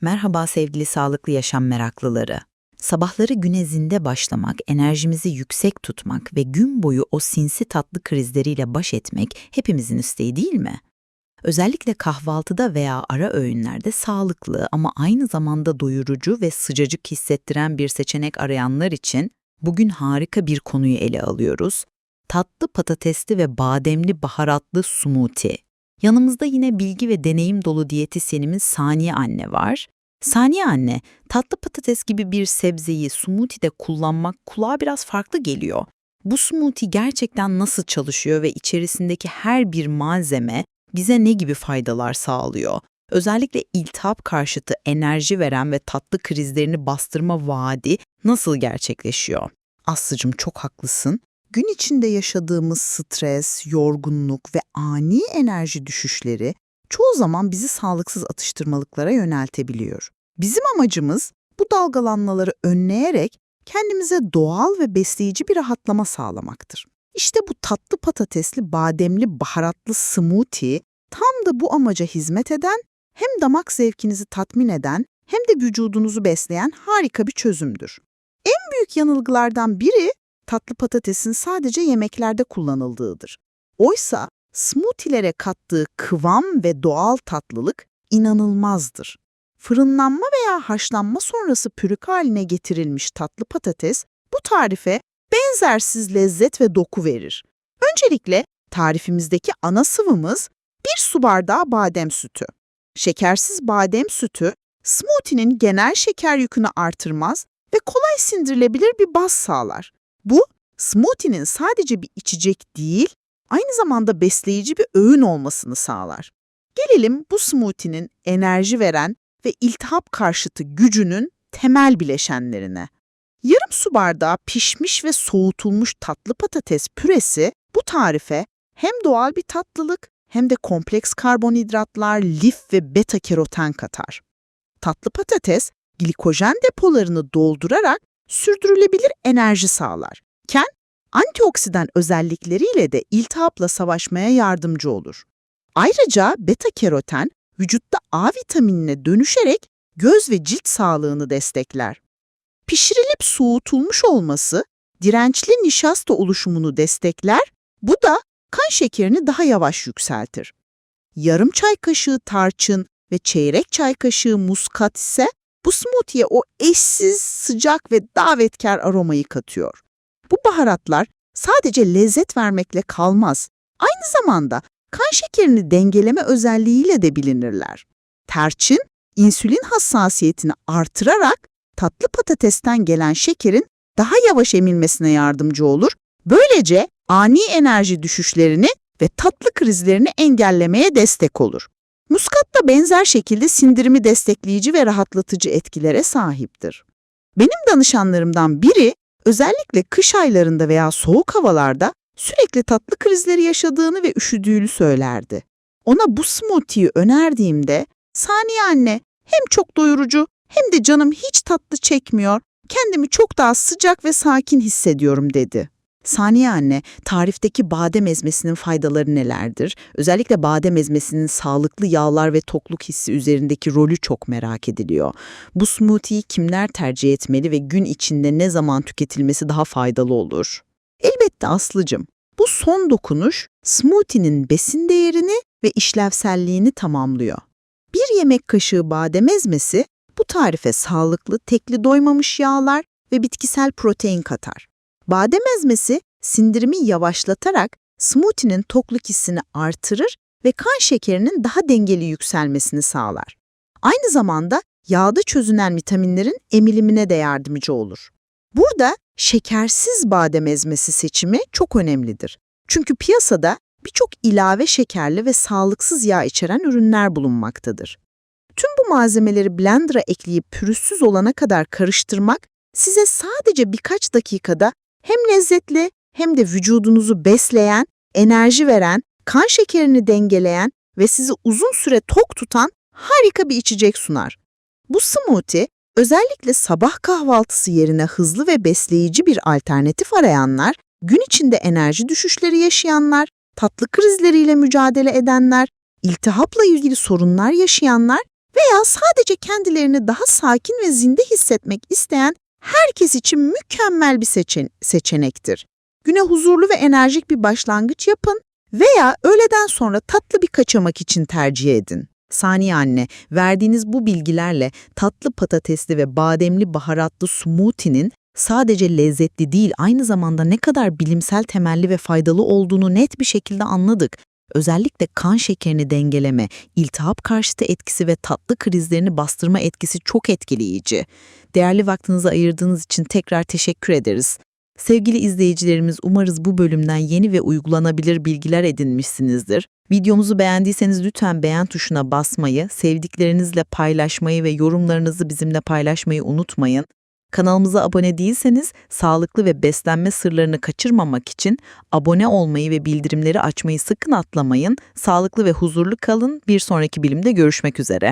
Merhaba sevgili sağlıklı yaşam meraklıları. Sabahları güne zinde başlamak, enerjimizi yüksek tutmak ve gün boyu o sinsi tatlı krizleriyle baş etmek hepimizin isteği değil mi? Özellikle kahvaltıda veya ara öğünlerde sağlıklı ama aynı zamanda doyurucu ve sıcacık hissettiren bir seçenek arayanlar için bugün harika bir konuyu ele alıyoruz. Tatlı patatesli ve bademli baharatlı smoothie. Yanımızda yine bilgi ve deneyim dolu diyetisyenimiz Saniye Anne var. Saniye Anne, tatlı patates gibi bir sebzeyi smoothie'de kullanmak kulağa biraz farklı geliyor. Bu smoothie gerçekten nasıl çalışıyor ve içerisindeki her bir malzeme bize ne gibi faydalar sağlıyor? Özellikle iltihap karşıtı enerji veren ve tatlı krizlerini bastırma vaadi nasıl gerçekleşiyor? Aslıcım çok haklısın. Gün içinde yaşadığımız stres, yorgunluk ve ani enerji düşüşleri çoğu zaman bizi sağlıksız atıştırmalıklara yöneltebiliyor. Bizim amacımız bu dalgalanmaları önleyerek kendimize doğal ve besleyici bir rahatlama sağlamaktır. İşte bu tatlı patatesli, bademli, baharatlı smoothie tam da bu amaca hizmet eden, hem damak zevkinizi tatmin eden hem de vücudunuzu besleyen harika bir çözümdür. En büyük yanılgılardan biri tatlı patatesin sadece yemeklerde kullanıldığıdır. Oysa smoothie'lere kattığı kıvam ve doğal tatlılık inanılmazdır. Fırınlanma veya haşlanma sonrası pürük haline getirilmiş tatlı patates bu tarife benzersiz lezzet ve doku verir. Öncelikle tarifimizdeki ana sıvımız bir su bardağı badem sütü. Şekersiz badem sütü smoothie'nin genel şeker yükünü artırmaz ve kolay sindirilebilir bir baz sağlar. Bu, smoothie'nin sadece bir içecek değil, aynı zamanda besleyici bir öğün olmasını sağlar. Gelelim bu smoothie'nin enerji veren ve iltihap karşıtı gücünün temel bileşenlerine. Yarım su bardağı pişmiş ve soğutulmuş tatlı patates püresi bu tarife hem doğal bir tatlılık hem de kompleks karbonhidratlar, lif ve beta keroten katar. Tatlı patates glikojen depolarını doldurarak sürdürülebilir enerji sağlar. Ken, antioksidan özellikleriyle de iltihapla savaşmaya yardımcı olur. Ayrıca beta keroten vücutta A vitaminine dönüşerek göz ve cilt sağlığını destekler. Pişirilip soğutulmuş olması dirençli nişasta oluşumunu destekler, bu da kan şekerini daha yavaş yükseltir. Yarım çay kaşığı tarçın ve çeyrek çay kaşığı muskat ise bu smoothie'ye o eşsiz, sıcak ve davetkar aromayı katıyor. Bu baharatlar sadece lezzet vermekle kalmaz. Aynı zamanda kan şekerini dengeleme özelliğiyle de bilinirler. Tarçın, insülin hassasiyetini artırarak tatlı patatesten gelen şekerin daha yavaş emilmesine yardımcı olur. Böylece ani enerji düşüşlerini ve tatlı krizlerini engellemeye destek olur. Muskat da benzer şekilde sindirimi destekleyici ve rahatlatıcı etkilere sahiptir. Benim danışanlarımdan biri özellikle kış aylarında veya soğuk havalarda sürekli tatlı krizleri yaşadığını ve üşüdüğünü söylerdi. Ona bu smoothie'yi önerdiğimde, Saniye anne hem çok doyurucu hem de canım hiç tatlı çekmiyor, kendimi çok daha sıcak ve sakin hissediyorum dedi. Saniye anne, tarifteki badem ezmesinin faydaları nelerdir? Özellikle badem ezmesinin sağlıklı yağlar ve tokluk hissi üzerindeki rolü çok merak ediliyor. Bu smoothie'yi kimler tercih etmeli ve gün içinde ne zaman tüketilmesi daha faydalı olur? Elbette Aslıcım. Bu son dokunuş smoothie'nin besin değerini ve işlevselliğini tamamlıyor. Bir yemek kaşığı badem ezmesi bu tarife sağlıklı, tekli doymamış yağlar ve bitkisel protein katar. Badem ezmesi sindirimi yavaşlatarak smoothie'nin tokluk hissini artırır ve kan şekerinin daha dengeli yükselmesini sağlar. Aynı zamanda yağda çözünen vitaminlerin emilimine de yardımcı olur. Burada şekersiz badem ezmesi seçimi çok önemlidir. Çünkü piyasada birçok ilave şekerli ve sağlıksız yağ içeren ürünler bulunmaktadır. Tüm bu malzemeleri blender'a ekleyip pürüzsüz olana kadar karıştırmak size sadece birkaç dakikada hem lezzetli hem de vücudunuzu besleyen, enerji veren, kan şekerini dengeleyen ve sizi uzun süre tok tutan harika bir içecek sunar. Bu smoothie özellikle sabah kahvaltısı yerine hızlı ve besleyici bir alternatif arayanlar, gün içinde enerji düşüşleri yaşayanlar, tatlı krizleriyle mücadele edenler, iltihapla ilgili sorunlar yaşayanlar veya sadece kendilerini daha sakin ve zinde hissetmek isteyen herkes için mükemmel bir seçen seçenektir. Güne huzurlu ve enerjik bir başlangıç yapın veya öğleden sonra tatlı bir kaçamak için tercih edin. Saniye anne, verdiğiniz bu bilgilerle tatlı patatesli ve bademli baharatlı smoothie'nin sadece lezzetli değil aynı zamanda ne kadar bilimsel temelli ve faydalı olduğunu net bir şekilde anladık. Özellikle kan şekerini dengeleme, iltihap karşıtı etkisi ve tatlı krizlerini bastırma etkisi çok etkileyici. Değerli vaktinizi ayırdığınız için tekrar teşekkür ederiz. Sevgili izleyicilerimiz umarız bu bölümden yeni ve uygulanabilir bilgiler edinmişsinizdir. Videomuzu beğendiyseniz lütfen beğen tuşuna basmayı, sevdiklerinizle paylaşmayı ve yorumlarınızı bizimle paylaşmayı unutmayın. Kanalımıza abone değilseniz sağlıklı ve beslenme sırlarını kaçırmamak için abone olmayı ve bildirimleri açmayı sakın atlamayın. Sağlıklı ve huzurlu kalın. Bir sonraki bilimde görüşmek üzere.